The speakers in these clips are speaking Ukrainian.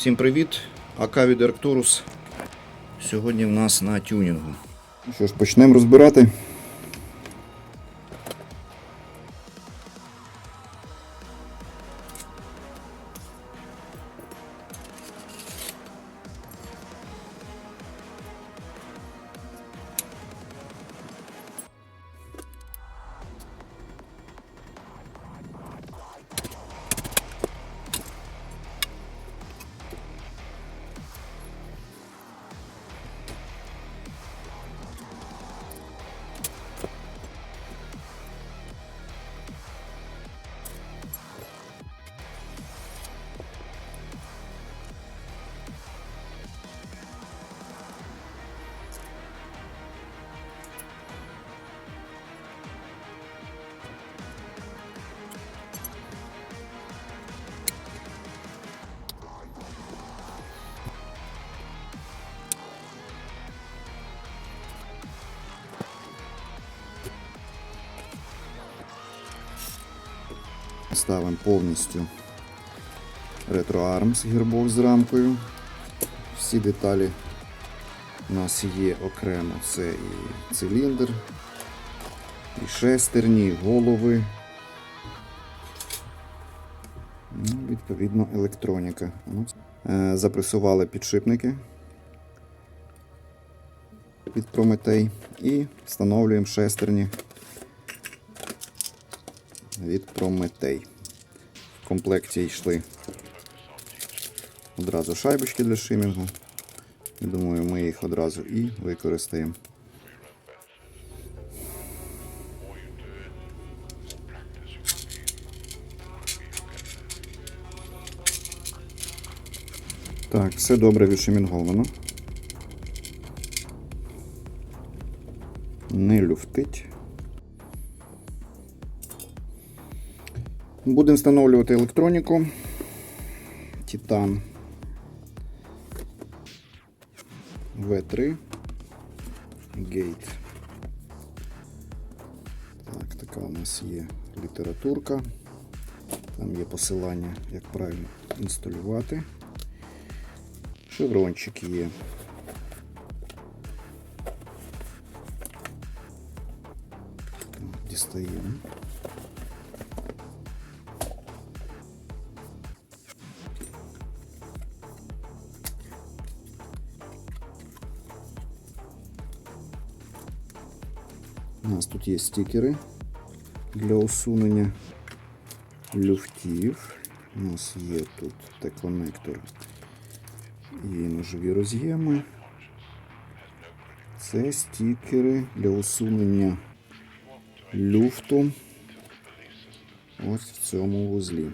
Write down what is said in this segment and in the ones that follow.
Всім привіт! АК від. Сьогодні в нас на тюнінгу. Що ж, почнемо розбирати. Ставимо повністю ретроарм з гербов з рамкою. Всі деталі у нас є окремо. Це і циліндр, і шестерні, і голови. Ну, відповідно, електроніка. Е, Запресували підшипники під Прометей і встановлюємо шестерні від Прометей. В комплекті йшли одразу шайбочки для шимінгу. Я Думаю, ми їх одразу і використаємо. Так, все добре відшимінговано. Не люфтить. Будемо встановлювати електроніку. Титан V3 Gate. Так, така у нас є літературка. Там є посилання, як правильно інсталювати. Шеврончик є. Дістаємо. У нас тут є стікери для усунення люфтів. У нас є тут Т-коннектор і ножові роз'єми. Це стікери для усунення люфту ось в цьому вузлі.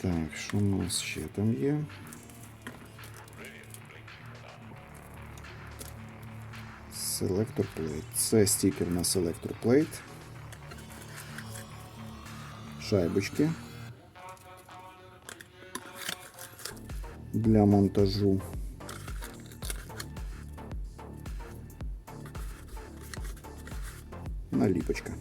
Так, що у нас ще там є? Selector Plate. Це стікер на Selector Plate. Шайбочки для монтажу. Наліпочка.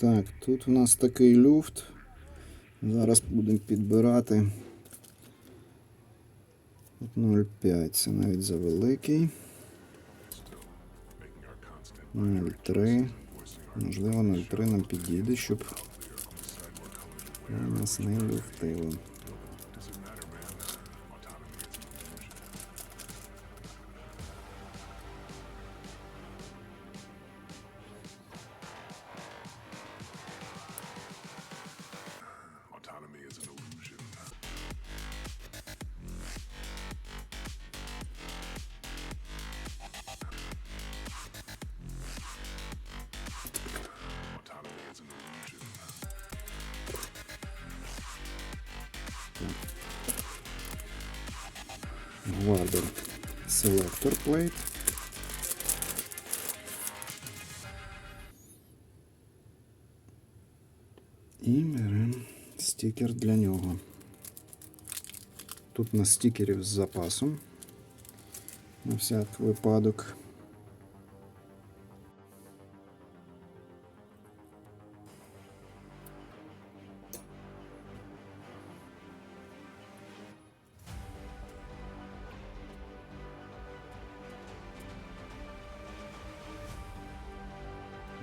Так, тут у нас такий люфт. Зараз будемо підбирати. 0,5, це навіть завеликий. 0,3. Можливо, 0,3 нам підійде, щоб у нас не люфтило. Гвардер Selector Plate. І беремо стікер для нього. Тут на стікерів з запасом. На всяк випадок.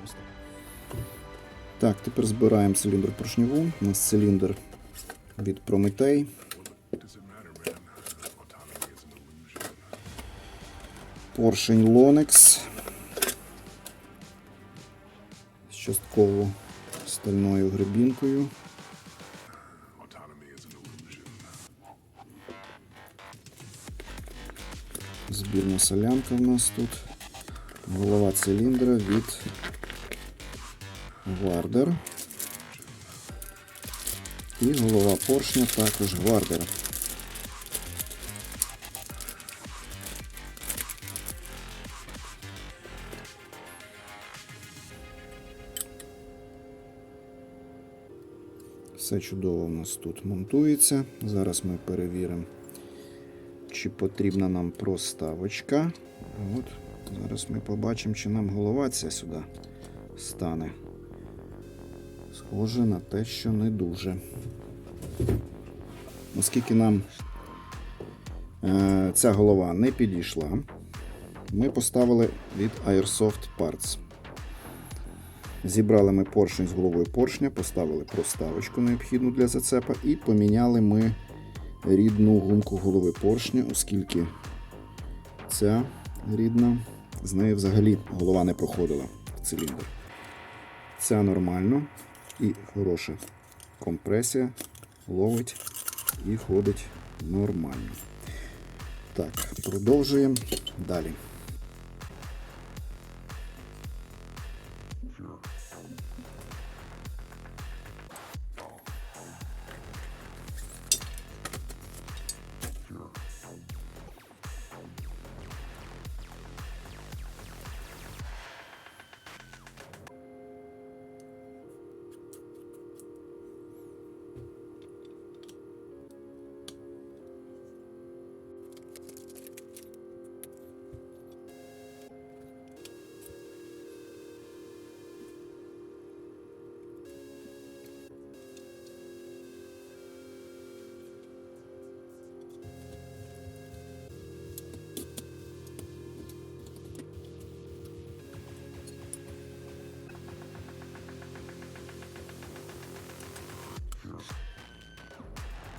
Ось так. Тепер збираємо циліндр поршневу. У нас циліндр від Prometei. Поршень Lonex. З частково стальною гребінкою. Збірна солянка в нас тут. Голова циліндра від Гвардер. І голова поршня також Гвардер. Все чудово у нас тут монтується. Зараз ми перевіримо, чи потрібна нам проставочка. От, зараз ми побачимо, чи нам голова ця сюди стане. Схоже на те, що не дуже. Оскільки нам е, ця голова не підійшла, ми поставили від Airsoft Parts. Зібрали ми поршень з головою поршня, поставили проставочку необхідну для зацепа і поміняли ми рідну гумку голови поршня, оскільки ця рідна, з нею взагалі голова не проходила в циліндр. Ця нормально і хороша компресія ловить і ходить нормально. Так, продовжуємо далі.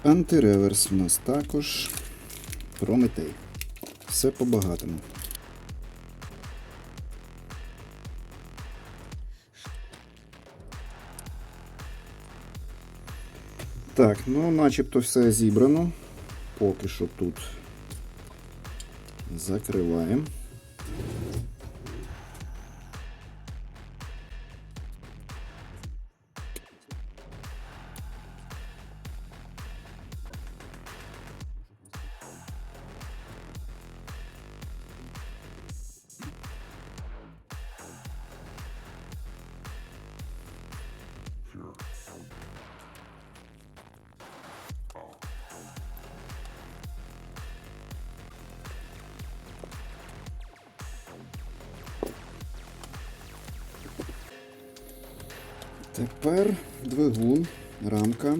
Антиреверс у нас також Прометей. Все по-багатому. Так, ну начебто все зібрано. Поки що тут закриваємо. Тепер двигун, рамка.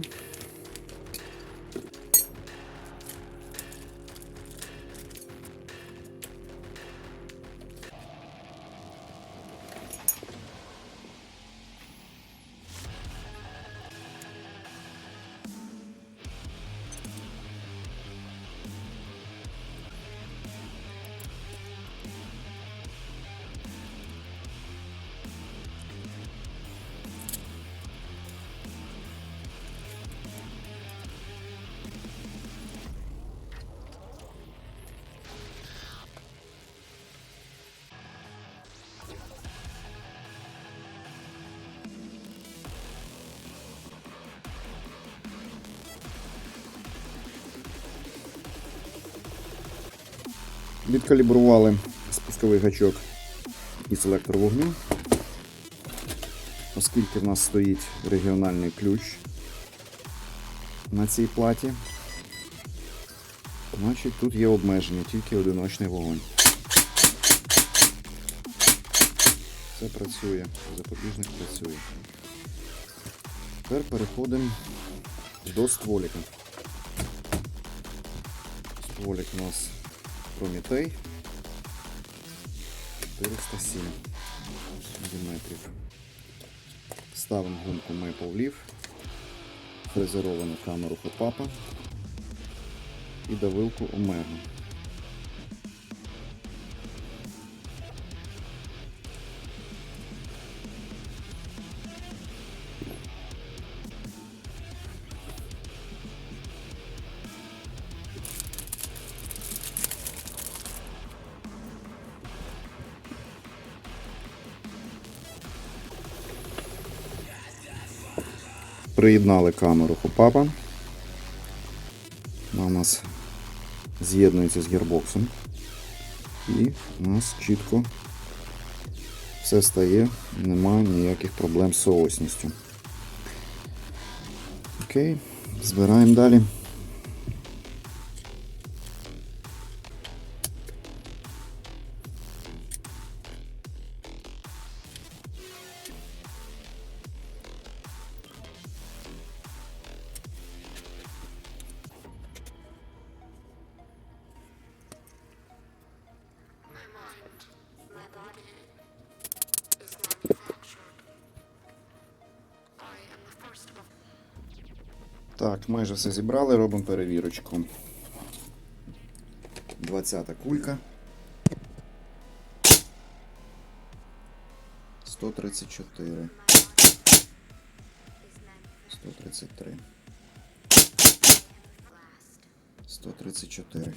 Відкалібрували спусковий гачок і селектор вогню. Оскільки в нас стоїть регіональний ключ на цій платі, значить тут є обмеження, тільки одиночний вогонь. Це працює, запобіжник працює. Тепер переходимо до стволіка. Стволік у нас Прометей 407 мм. Ставимо гумку Maple Leaf, фрезеровану камеру хопапа і давилку Омега. Приєднали камеру хопапа. Вона у нас з'єднується з гірбоксом. І у нас чітко все стає, немає ніяких проблем з соосністю. Окей, збираємо далі. Так, майже все зібрали, робимо перевірочку. 20 кулька. 134. 133. 134.